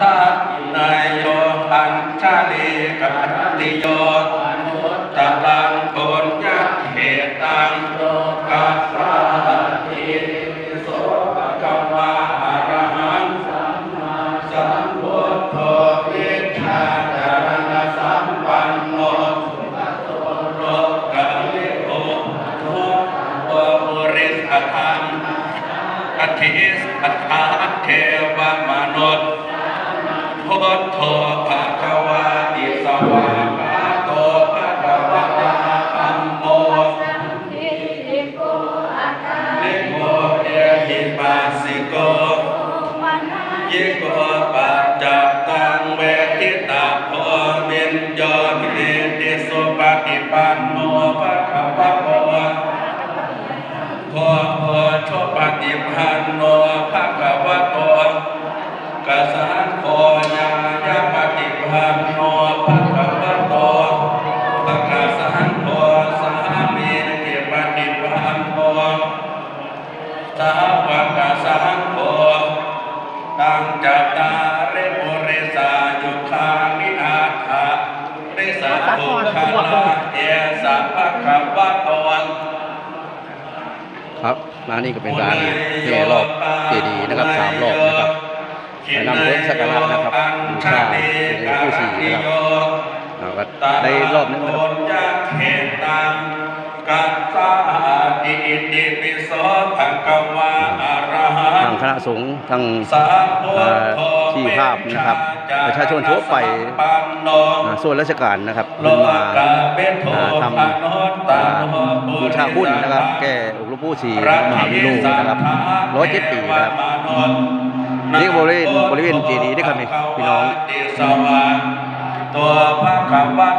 ทาอินายโยอัญชาลีกัตติโยตะลังโกนยักเหตังโลกัสสาติโสภะคะวะอรหังสัมมาสัมพุทโธวิชชาจารณสัมปันโนสุขโตโลกะลิโอทุกขปุริสธรรมอธิสัทธาเทวมนุษย์ พุทโธภะคะวาติสวากาโตภะคะวะตาธัมโมนิโกเอหิปัสสิโกยิโกปัจจตังเวทิตาโพวิญโยมิติสุปฏิปันโนภะคะวะโตขอพอชปฏิพันโนภะคะวะ สาวกสังโฆตังจัตตาริปุริสายุคามิอาถาริสาภุคลาเอสะภะคะวะโตครับมานี่ก็เป็นการเทรอบเจดีย์นะครับสามรอบนะครับไปนำเพื่อนสักการะนะครับบูชาเป็นผู้สี่นะครับเราก็ได้รอบนึงนะครับ ทางงคณะสงฆ์ทางสัมพุเอ่ทอโธที่ภาพนะครับ ประชาชนทั่วไปปันโนอ่าส่วนราชการนะครับโลขึ้นมากาเบโทอ่าทำปะโนตาอ่าโนปุบูริชาคุณนะครับ แก่องค์หลวงปู่ศรีมหาวิโรจน์นะครับร้อยเจ็ดปีนะครับนี่ก็บริเวณบริเวณเจดีย์ด้วยครับนี่พี่น้องตัวพระคำว่า